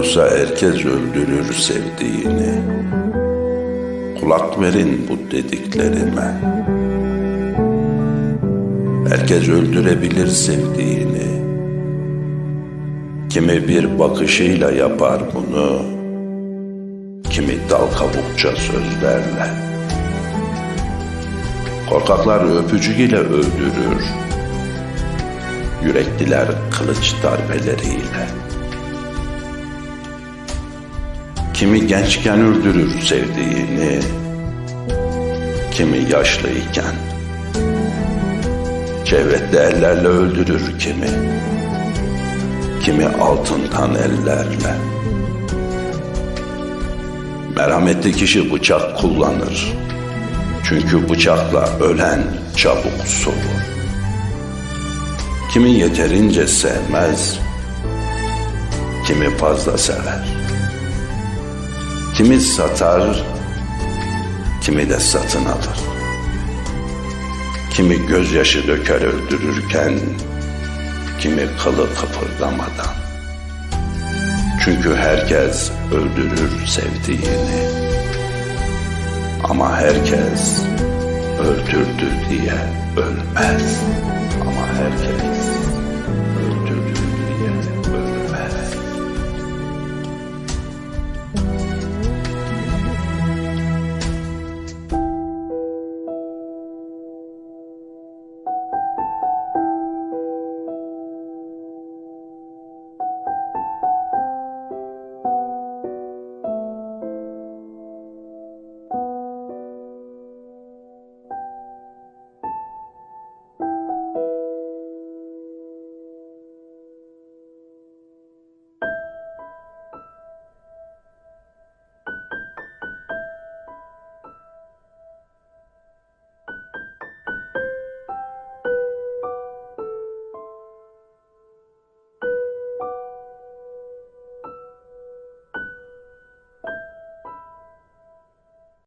Oysa herkes öldürür sevdiğini. Kulak verin bu dediklerime. Herkes öldürebilir sevdiğini. Kimi bir bakışıyla yapar bunu. Kimi dal kabukça sözlerle. Korkaklar öpücük ile öldürür. Yürekliler kılıç darbeleriyle. Kimi gençken öldürür sevdiğini, kimi yaşlıyken. Cevretli ellerle öldürür kimi, kimi altından ellerle. Merhametli kişi bıçak kullanır. Çünkü bıçakla ölen çabuk soğur. Kimi yeterince sevmez, kimi fazla sever. Kimi satar, kimi de satın alır. Kimi gözyaşı döker öldürürken, kimi kılı kıpırdamadan. Çünkü herkes öldürür sevdiğini. Ama herkes öldürdü diye ölmez. Ama herkes